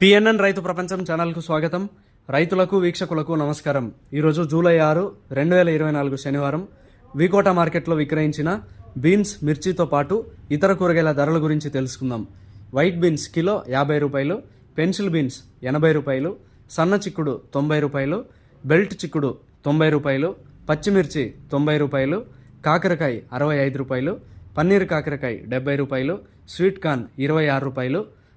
PNN రైతు ప్రపంచం ఛానల్కు స్వాగతం. రైతులకు వీక్షకులకు నమస్కారం. ఈరోజు జూలై ఆరు రెండు వేల ఇరవై నాలుగు శనివారం వికోట మార్కెట్లో విక్రయించిన బీన్స్ మిర్చితో పాటు ఇతర కూరగాయల ధరల గురించి తెలుసుకుందాం. వైట్ బీన్స్ కిలో యాభై రూపాయలు పెన్సిల్ బీన్స్ ఎనభై రూపాయలు సన్న చిక్కుడు తొంభై రూపాయలు బెల్ట్ చిక్కుడు తొంభై రూపాయలు పచ్చిమిర్చి తొంభై రూపాయలు కాకరకాయ అరవై ఐదు రూపాయలు పన్నీర్ కాకరకాయ డెబ్బై రూపాయలు స్వీట్ కార్న్ ఇరవై ఆరు రూపాయలు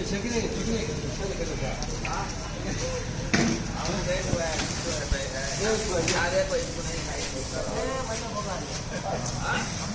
Yeah, but it's going to be nice. Yeah, but it's going to be nice.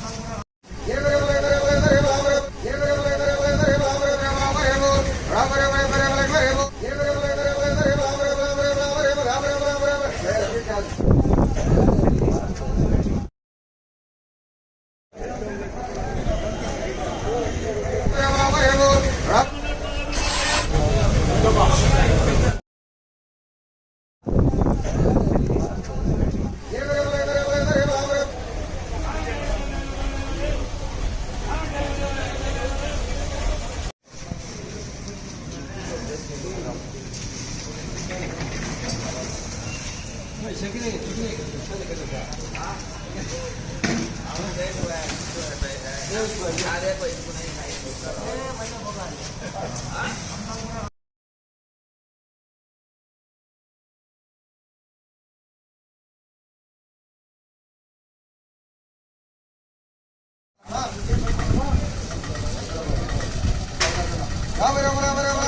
Ram Ram Ram Ram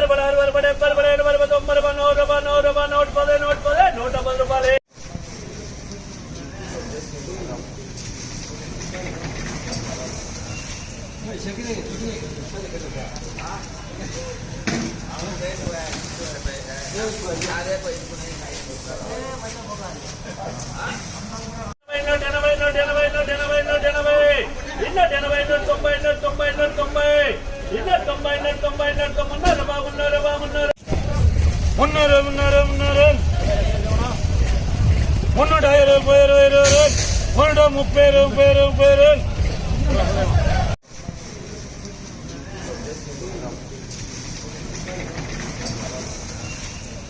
రూపాయలు అరవై రూపాయలు డెబ్బై రూపాయలు ఎనభై ఎనభై నూట ఎనభై నూట ఎనభై నూట ఎనభై ఇన్నూట ఎనభై నూట తొంభై నూట తొంభై నూట తొంభై ఇన్నూట తొంభై నూట తొంభై నూట తొమ్మిది బాగున్నారు బాగున్నారు మున్నూరు మున్నూరు మున్నూరు మున్నూట ఇరవై ఇరవై ఇరవై మున్నూట ముప్పై ముప్పై ముప్పై నూట అరవై